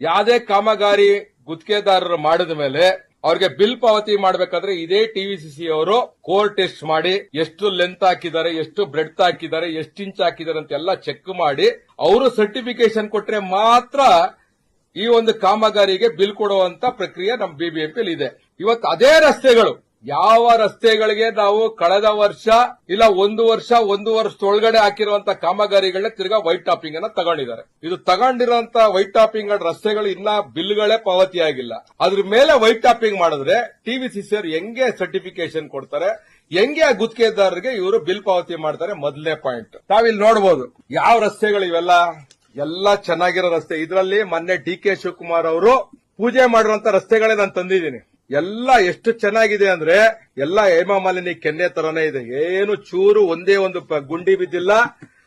ಯಾವುದೇ ಕಾಮಗಾರಿ ಗುತ್ತಿಗೆದಾರರು ಮಾಡಿದ ಮೇಲೆ ಅವ್ರಿಗೆ ಬಿಲ್ ಪಾವತಿ ಮಾಡಬೇಕಾದ್ರೆ ಇದೇ ಟಿವಿಸಿಸಿ ಅವರು ಕೋರ್ ಟೆಸ್ಟ್ ಮಾಡಿ ಎಷ್ಟು ಲೆಂತ್ ಹಾಕಿದ್ದಾರೆ, ಎಷ್ಟು ಬ್ರೆಡ್ ಹಾಕಿದ್ದಾರೆ, ಎಷ್ಟು ಇಂಚ್ ಹಾಕಿದ್ದಾರೆ ಅಂತ ಎಲ್ಲ ಚೆಕ್ ಮಾಡಿ ಅವರು ಸರ್ಟಿಫಿಕೇಶನ್ ಕೊಟ್ಟರೆ ಮಾತ್ರ ಈ ಒಂದು ಕಾಮಗಾರಿಗೆ ಬಿಲ್ ಕೊಡುವಂತ ಪ್ರಕ್ರಿಯೆ ನಮ್ಮ ಬಿಬಿಎಂಪಿ ಇದೆ. ಇವತ್ತು ಅದೇ ರಸ್ತೆಗಳು ಯಾವ ರಸ್ತೆಗಳಿಗೆ ನಾವು ಕಳೆದ ವರ್ಷ ಇಲ್ಲ ಒಂದು ವರ್ಷ, ಒಂದು ವರ್ಷದೊಳಗಡೆ ಹಾಕಿರುವಂತ ಕಾಮಗಾರಿಗಳನ್ನ ತಿರ್ಗಾ ವೈಟ್ ಟಾಪಿಂಗ್ ಅನ್ನ ತಗೊಂಡಿದ್ದಾರೆ. ಇದು ತಗೊಂಡಿರುವಂತ ವೈಟ್ ಟಾಪಿಂಗ್ ರಸ್ತೆಗಳು ಇನ್ನ ಬಿಲ್ಗಳೇ ಪಾವತಿ ಆಗಿಲ್ಲ. ಅದ್ರ ಮೇಲೆ ವೈಟ್ ಟಾಪಿಂಗ್ ಮಾಡಿದ್ರೆ ಟಿವಿ ಸಿಸಿಯರ್ ಹೆಂಗೆ ಸರ್ಟಿಫಿಕೇಶನ್ ಕೊಡ್ತಾರೆ, ಹೆಂಗೆ ಗುತ್ತಿಗೆದಾರರಿಗೆ ಇವರು ಬಿಲ್ ಪಾವತಿ ಮಾಡ್ತಾರೆ ಮೊದಲನೇ ಪಾಯಿಂಟ್. ತಾವಿಲ್ಲಿ ನೋಡಬಹುದು ಯಾವ ರಸ್ತೆಗಳು ಇವೆಲ್ಲ? ಎಲ್ಲ ಚೆನ್ನಾಗಿರೋ ರಸ್ತೆ. ಇದರಲ್ಲಿ ಮೊನ್ನೆ ಡಿ ಕೆ ಶಿವಕುಮಾರ್ ಅವರು ಪೂಜೆ ಮಾಡಿರುವಂತ ರಸ್ತೆಗಳೇ ನಾನು ತಂದಿದ್ದೀನಿ. ಎಲ್ಲ ಎಷ್ಟು ಚೆನ್ನಾಗಿದೆ ಅಂದ್ರೆ ಎಲ್ಲ ಹೇಮಾಮಾಲಿನಿ ಕೆನ್ನೆ ತರನೇ ಇದೆ. ಏನು ಚೂರು ಒಂದೇ ಒಂದು ಗುಂಡಿ ಬಿದ್ದಿಲ್ಲ,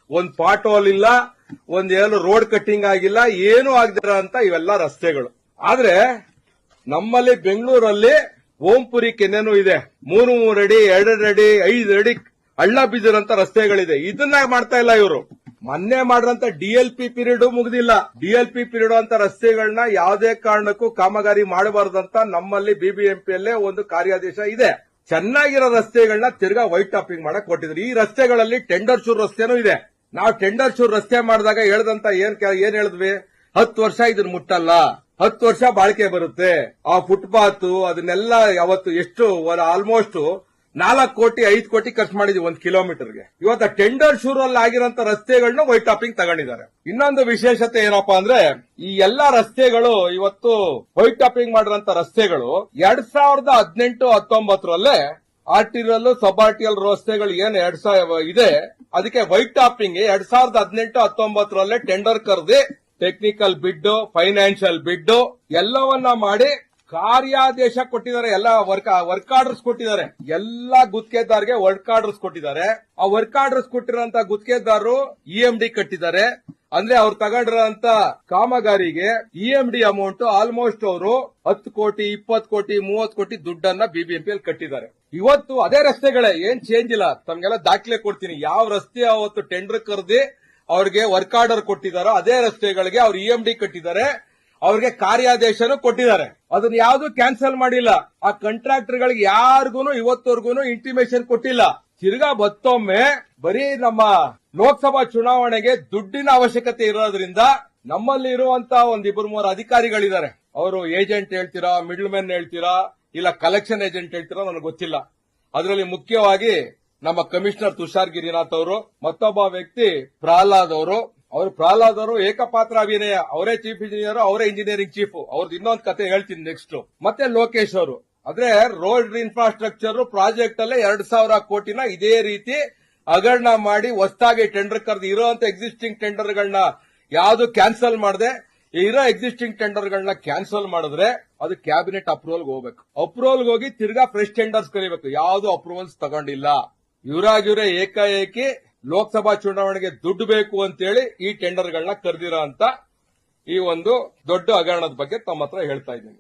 ಒಂದ್ ಪಾಟ್ ಹೋಲ್ ಇಲ್ಲ, ಒಂದ್ ಏನು ರೋಡ್ ಕಟ್ಟಿಂಗ್ ಆಗಿಲ್ಲ, ಏನು ಆಗದಿರ ಅಂತ ಇವೆಲ್ಲ ರಸ್ತೆಗಳು. ಆದ್ರೆ ನಮ್ಮಲ್ಲಿ ಬೆಂಗಳೂರಲ್ಲಿ ಓಂಪುರಿ ಕೆನ್ನೆನೂ ಇದೆ. ಮೂರು ಮೂರು ಅಡಿ, ಎರಡೆರಡು ಅಡಿ, ಐದು ಅಡಿ ಹಳ್ಳ ಬಿದ್ದಿರಂತ ರಸ್ತೆಗಳಿದೆ. ಇದನ್ನ ಮಾಡ್ತಾ ಇಲ್ಲ ಇವರು. ಮೊನ್ನೆ ಮಾಡಿದಂತ ಡಿಎಲ್ಪಿ ಪಿರಿಯಡ್ ಮುಗಿದಿಲ್ಲ. ಡಿಎಲ್ಪಿ ಪಿರಿಯಡ್ ಅಂತ ರಸ್ತೆಗಳನ್ನ ಯಾವುದೇ ಕಾರಣಕ್ಕೂ ಕಾಮಗಾರಿ ಮಾಡಬಾರದಂತ ನಮ್ಮಲ್ಲಿ ಬಿಬಿಎಂಪಿಯಲ್ಲೇ ಒಂದು ಕಾರ್ಯಾದೇಶ ಇದೆ. ಚೆನ್ನಾಗಿರೋ ರಸ್ತೆಗಳನ್ನ ತಿರ್ಗಾ ವೈಟ್ ಟಾಪಿಂಗ್ ಮಾಡಕ್ ಕೊಟ್ಟಿದ್ರು. ಈ ರಸ್ತೆಗಳಲ್ಲಿ ಟೆಂಡರ್ ಶೂರ್ ರಸ್ತೆನೂ ಇದೆ. ನಾವು ಟೆಂಡರ್ ಶೂರ್ ರಸ್ತೆ ಮಾಡಿದಾಗ ಹೇಳ್ದಂತ ಏನ್ ಏನ್ ಹೇಳಿದ್ವಿ? ಹತ್ತು ವರ್ಷ ಇದನ್ನ ಮುಟ್ಟಲ್ಲ. ಹತ್ತು ವರ್ಷ ಬಾಳಿಕೆ ಬರುತ್ತೆ. ಆ ಫುಟ್ಪಾತ್, ಅದನ್ನೆಲ್ಲ ಯಾವತ್ತು ಎಷ್ಟು ಆಲ್ಮೋಸ್ಟ್ ನಾಲ್ಕು ಕೋಟಿ, ಐದು ಕೋಟಿ ಖರ್ಚು ಮಾಡಿದ್ವಿ ಒಂದು ಕಿಲೋಮೀಟರ್ಗೆ. ಇವತ್ತು ಟೆಂಡರ್ ಶೂರ್ ಅಲ್ಲಿ ಆಗಿರೋಂತ ರಸ್ತೆಗಳನ್ನ ವೈಟ್ ಟಾಪಿಂಗ್ ತಗೊಂಡಿದ್ದಾರೆ. ಇನ್ನೊಂದು ವಿಶೇಷತೆ ಏನಪ್ಪಾ ಅಂದ್ರೆ, ಈ ಎಲ್ಲಾ ರಸ್ತೆಗಳು ಇವತ್ತು ವೈಟ್ ಟಾಪಿಂಗ್ ಮಾಡಿರೋಂತ ರಸ್ತೆಗಳು ಎರಡ್ ಸಾವಿರದ ಹದಿನೆಂಟು, ಹತ್ತೊಂಬತ್ತರಲ್ಲೇ ಆರ್ಟಿರಲ್ ಸಬ್ ಆರ್ಟಿಯಲ್ ರಸ್ತೆಗಳು ಏನ್ ಎರಡ್ ಸಾವಿರ ಇದೆ, ಅದಕ್ಕೆ ವೈಟ್ ಟಾಪಿಂಗ್ ಎರಡ್ ಸಾವಿರದ ಹದಿನೆಂಟು, ಹತ್ತೊಂಬತ್ತರಲ್ಲೇ ಟೆಂಡರ್ ಕರೆದಿ ಟೆಕ್ನಿಕಲ್ ಬಿಡ್ ಫೈನಾನ್ಷಿಯಲ್ ಬಿಡ್ ಎಲ್ಲವನ್ನ ಮಾಡಿ ಕಾರ್ಯಾದೇಶ ಕೊಟ್ಟಿದ್ದಾರೆ, ಎಲ್ಲ ವರ್ಕ್ ವರ್ಕ್ ಆರ್ಡರ್ಸ್ ಕೊಟ್ಟಿದ್ದಾರೆ. ಎಲ್ಲ ಗುತ್ತಿಗೆದಾರರಿಗೆ ವರ್ಕ್ ಆರ್ಡರ್ಸ್ ಕೊಟ್ಟಿದ್ದಾರೆ. ಆ ವರ್ಕ್ ಆರ್ಡರ್ಸ್ ಕೊಟ್ಟಿರೋಂತ ಗುತ್ತಿಗೆದಾರರು ಇ ಎಂ ಡಿ ಕಟ್ಟಿದ್ದಾರೆ. ಅಂದ್ರೆ ಅವ್ರು ತಗೊಂಡಿರೋಂತ ಕಾಮಗಾರಿಗೆ E M D amount almost ಅವರು ಹತ್ತು ಕೋಟಿ, ಇಪ್ಪತ್ತು ಕೋಟಿ, ಮೂವತ್ತು ಕೋಟಿ ದುಡ್ಡನ್ನ ಬಿಬಿಎಂಪಿ ಕಟ್ಟಿದ್ದಾರೆ. ಇವತ್ತು ಅದೇ ರಸ್ತೆಗಳೇ, ಏನ್ ಚೇಂಜ್ ಇಲ್ಲ. ತಮ್ಗೆಲ್ಲ ದಾಖಲೆ ಕೊಡ್ತೀನಿ. ಯಾವ ರಸ್ತೆ ಅವತ್ತು ಟೆಂಡರ್ ಕರೆದಿ ಅವ್ರಿಗೆ ವರ್ಕ್ ಆರ್ಡರ್ ಕೊಟ್ಟಿದಾರೋ ಅದೇ ರಸ್ತೆಗಳಿಗೆ ಅವ್ರು ಇ ಎಂ ಡಿ ಕಟ್ಟಿದ್ದಾರೆ. ಅವ್ರಿಗೆ ಕಾರ್ಯಾದೇಶನು ಕೊಟ್ಟಿದ್ದಾರೆ. ಅದನ್ನ ಯಾವ್ದು ಕ್ಯಾನ್ಸಲ್ ಮಾಡಿಲ್ಲ. ಆ ಕಾಂಟ್ರಾಕ್ಟರ್ ಗಳಿಗೆ ಯಾರಿಗೂ ಇವತ್ತವರೆಗೂ ಇಂಟಿಮೇಷನ್ ಕೊಟ್ಟಿಲ್ಲ. ತಿರ್ಗಾ ಮತ್ತೊಮ್ಮೆ ಬರೀ ನಮ್ಮ ಲೋಕಸಭಾ ಚುನಾವಣೆಗೆ ದುಡ್ಡಿನ ಅವಶ್ಯಕತೆ ಇರೋದ್ರಿಂದ ನಮ್ಮಲ್ಲಿ ಇರುವಂತ ಒಂದ್ ಇಬ್ಬರು ಮೂರು ಅಧಿಕಾರಿಗಳಿದ್ದಾರೆ. ಅವರು ಏಜೆಂಟ್ ಹೇಳ್ತೀರಾ ಮಿಡ್ಲ್ ಮ್ಯಾನ್ ಹೇಳ್ತೀರಾ, ಇಲ್ಲ ಕಲೆಕ್ಷನ್ ಏಜೆಂಟ್ ಹೇಳ್ತೀರಾ ನನಗೆ ಗೊತ್ತಿಲ್ಲ. ಅದರಲ್ಲಿ ಮುಖ್ಯವಾಗಿ ನಮ್ಮ ಕಮಿಷನರ್ ತುಷಾರ್ ಗಿರಿನಾಥ್ ಅವರು, ಮತ್ತೊಬ್ಬ ವ್ಯಕ್ತಿ ಪ್ರಹ್ಲಾದ್ ಅವರು ಅವರು ಪ್ರಹ್ಲಾದವರು ಏಕಪಾತ್ರ ಅಭಿನಯ. ಅವರೇ ಚೀಫ್ ಇಂಜಿನಿಯರ್ ಅವರೇ ಇಂಜಿನಿಯರಿಂಗ್ ಚೀಫ್ ಅವ್ರದ್ದು ಇನ್ನೊಂದು ಕತೆ ಹೇಳ್ತೀನಿ ನೆಕ್ಸ್ಟ್ ಮತ್ತೆ ಲೋಕೇಶ್ ಅವರು. ಅಂದ್ರೆ ರೋಡ್ ಇನ್ಫ್ರಾಸ್ಟ್ರಕ್ಚರ್ ಪ್ರಾಜೆಕ್ಟ್ ಅಲ್ಲೇ ಎರಡ್ ಸಾವಿರ ಕೋಟಿನ ಇದೇ ರೀತಿ ಹಗರಣ ಮಾಡಿ ಹೊಸದಾಗಿ ಟೆಂಡರ್ ಕರೆದು ಇರೋಂತ ಎಕ್ಸಿಸ್ಟಿಂಗ್ ಟೆಂಡರ್ಗಳನ್ನ ಯಾವ್ದು ಕ್ಯಾನ್ಸಲ್ ಮಾಡದೆ, ಇರೋ ಎಕ್ಸಿಸ್ಟಿಂಗ್ ಟೆಂಡರ್ಗಳನ್ನ ಕ್ಯಾನ್ಸಲ್ ಮಾಡಿದ್ರೆ ಅದು ಕ್ಯಾಬಿನೆಟ್ ಅಪ್ರೂವಲ್ ಹೋಗ್ಬೇಕು. ಅಪ್ರೂವಲ್ ಹೋಗಿ ತಿರ್ಗಾ ಫ್ರೆಶ್ ಟೆಂಡರ್ಸ್ ಕರಿಬೇಕು. ಯಾವ್ದು ಅಪ್ರೂವಲ್ಸ್ ತಗೊಂಡಿಲ್ಲ. ಇವರಾಗಿವ್ರೆ ಏಕಾಏಕಿ ಲೋಕಸಭಾ ಚುನಾವಣೆಗೆ ದುಡ್ಡು ಬೇಕು ಅಂತೇಳಿ ಈ ಟೆಂಡರ್ಗಳನ್ನ ಕರೆದಿರೋ ಅಂತ ಈ ಒಂದು ದೊಡ್ಡ ಹಗರಣದ ಬಗ್ಗೆ ತಮ್ಮ ಹತ್ರ ಹೇಳ್ತಾ ಇದ್ದೀನಿ.